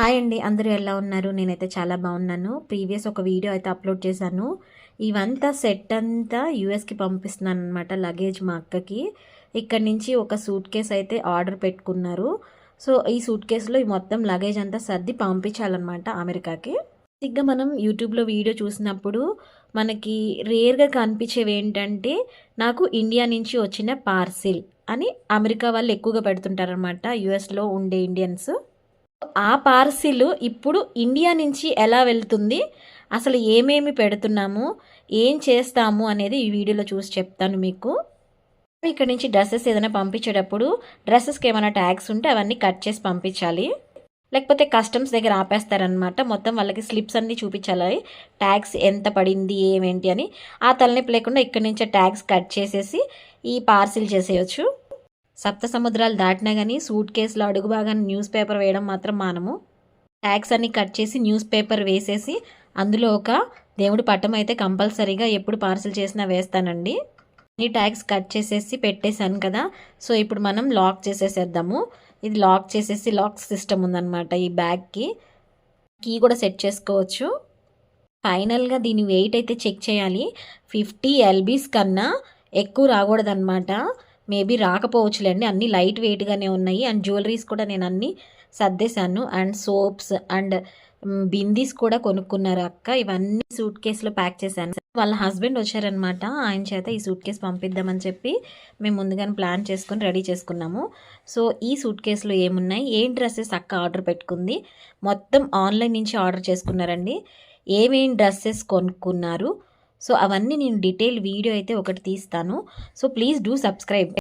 Hi అండి అందరూ ఎలా ఉన్నారు? నేనైతే చాలా బాగున్నాను. ప్రీవియస్ ఒక వీడియో అయితే అప్లోడ్ చేశాను. ఇవంతా సెట్ అంతా యూఎస్కి పంపిస్తున్నాను అనమాట లగేజ్ మా అక్కకి. ఇక్కడ నుంచి ఒక సూట్ కేస్ అయితే ఆర్డర్ పెట్టుకున్నారు. సో ఈ సూట్ కేసులో ఈ మొత్తం లగేజ్ అంతా సర్ది పంపించాలన్నమాట అమెరికాకి. బేసిక్గా మనం యూట్యూబ్లో వీడియో చూసినప్పుడు మనకి రేర్గా కనిపించేవి ఏంటంటే నాకు ఇండియా నుంచి వచ్చిన పార్సిల్ అని అమెరికా వాళ్ళు ఎక్కువగా పెడుతుంటారనమాట యుఎస్లో ఉండే ఇండియన్స్. ఆ పార్సిల్ ఇప్పుడు ఇండియా నుంచి ఎలా వెళ్తుంది? అసలు ఏమేమి పెడుతున్నాము? ఏం చేస్తాము అనేది ఈ వీడియోలో చూసి చెప్తాను మీకు. ఇక్కడ నుంచి డ్రెస్సెస్ ఏదైనా పంపించేటప్పుడు డ్రెస్సెస్కి ఏమైనా ట్యాగ్స్ ఉంటే అవన్నీ కట్ చేసి పంపించాలి. లేకపోతే కస్టమ్స్ దగ్గర ఆపేస్తారనమాట మొత్తం వాళ్ళకి స్లిప్స్ అన్నీ చూపించాలి. ట్యాగ్స్ ఎంత పడింది ఏమేంటి అని. ఆ తలనొప్పి లేకుండా ఇక్కడ నుంచే ట్యాగ్స్ కట్ చేసేసి ఈ పార్సిల్ చేసేయచ్చు. సప్త సముద్రాలు దాటినా కానీ సూట్ కేసులో అడుగు భాగాన్ని న్యూస్ పేపర్ వేయడం మాత్రం మానము. ట్యాగ్స్ అన్ని కట్ చేసి న్యూస్ పేపర్ వేసేసి అందులో ఒక దేవుడి పట్టం అయితే కంపల్సరీగా ఎప్పుడు పార్సిల్ చేసినా వేస్తానండి. ఈ ట్యాగ్స్ కట్ చేసేసి పెట్టేశాను కదా సో ఇప్పుడు మనం లాక్ చేసేసేద్దాము. ఇది లాక్ చేసేసి లాక్ సిస్టమ్ ఉందన్నమాట ఈ బ్యాగ్కి. కీ కూడా సెట్ చేసుకోవచ్చు. ఫైనల్గా దీని వెయిట్ అయితే చెక్ చేయాలి. ఫిఫ్టీ ఎల్బీస్ కన్నా ఎక్కువ రాకూడదన్నమాట. మేబీ రాకపోవచ్చులేండి. అన్ని లైట్ వెయిట్గానే ఉన్నాయి. అండ్ జ్యువెలరీస్ కూడా నేను అన్ని సర్దేశాను. అండ్ సోప్స్ అండ్ బిందీస్ కూడా కొనుక్కున్నారు అక్క. ఇవన్నీ సూట్ కేసులో ప్యాక్ చేశాను. వాళ్ళ హస్బెండ్ వచ్చారనమాట ఆయన చేత ఈ సూట్ కేసు పంపిద్దామని చెప్పి మేము ముందుగానే ప్లాన్ చేసుకొని రెడీ చేసుకున్నాము. సో ఈ సూట్ కేసులో ఏమున్నాయి? ఏం డ్రెస్సెస్ అక్క ఆర్డర్ పెట్టుకుంది? మొత్తం ఆన్లైన్ నుంచి ఆర్డర్ చేసుకున్నారండి. ఏమేం డ్రెస్సెస్ కొనుక్కున్నారు? సో అవన్నీ నేను డీటెయిల్ వీడియో అయితే ఒకటి తీస్తాను. So please do subscribe.